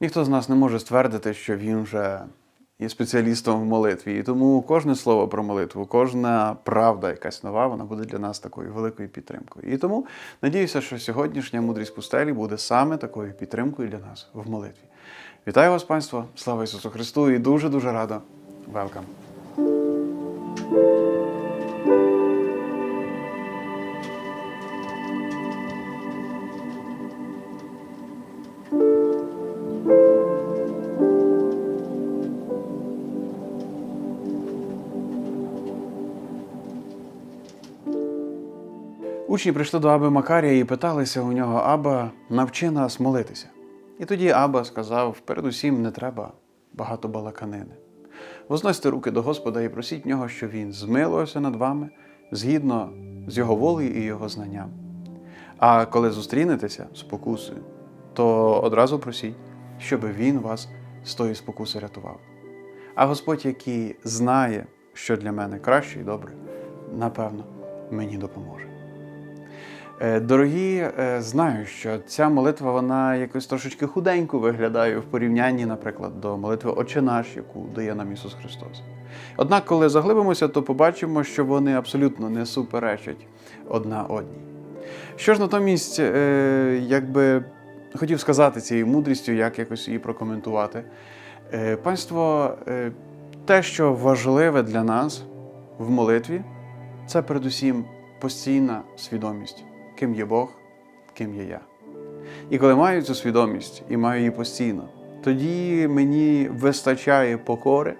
Ніхто з нас не може ствердити, що він вже є спеціалістом в молитві. І тому кожне слово про молитву, кожна правда, якась нова, вона буде для нас такою великою підтримкою. І тому надіюся, що сьогоднішня мудрість пустелі буде саме такою підтримкою для нас в молитві. Вітаю вас, панство! Слава Ісусу Христу! І дуже дуже рада. Велкам! Учні прийшли до Аби Макарія і питалися у нього, Аба, навчи нас молитися. І тоді Аба сказав: передусім не треба багато балаканини. Возносьте руки до Господа і просіть в нього, що Він змилувався над вами згідно з його волею і його знанням. А коли зустрінетеся з спокусою, то одразу просіть, щоб він вас з тої спокуси рятував. А Господь, який знає, що для мене краще і добре, напевно, мені допоможе. Е, Дорогі, е, знаю, що ця молитва вона якось трошечки худенько виглядає в порівнянні, наприклад, до молитви Отче наш, яку дає нам Ісус Христос. Однак, коли заглибимося, то побачимо, що вони абсолютно не суперечать одна одній. Що ж натомість, е, якби хотів сказати цією мудрістю, як якось її прокоментувати. Панство, те, що важливе для нас в молитві, це передусім постійна свідомість, ким є Бог, ким є я. І коли маю цю свідомість і маю її постійно, тоді мені вистачає покори,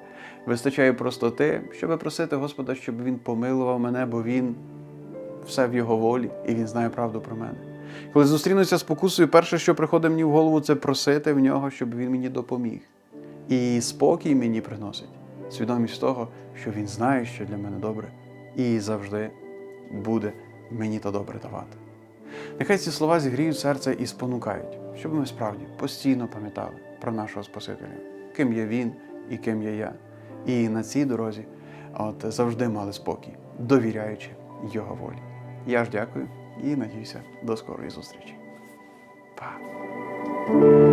вистачає простоти, щоб просити Господа, щоб Він помилував мене, бо Він все в його волі і Він знає правду про мене. Коли зустрінуся з покусою, перше, що приходить мені в голову, це просити в нього, щоб він мені допоміг. І спокій мені приносить свідомість того, що він знає, що для мене добре, і завжди буде мені то добре давати. Нехай ці слова зігріють серце і спонукають, щоб ми справді постійно пам'ятали про нашого Спасителя, ким є Він і ким є я. І на цій дорозі от, завжди мали спокій, довіряючи Його волі. Я ж дякую і надіюся до скорої зустрічі. Па!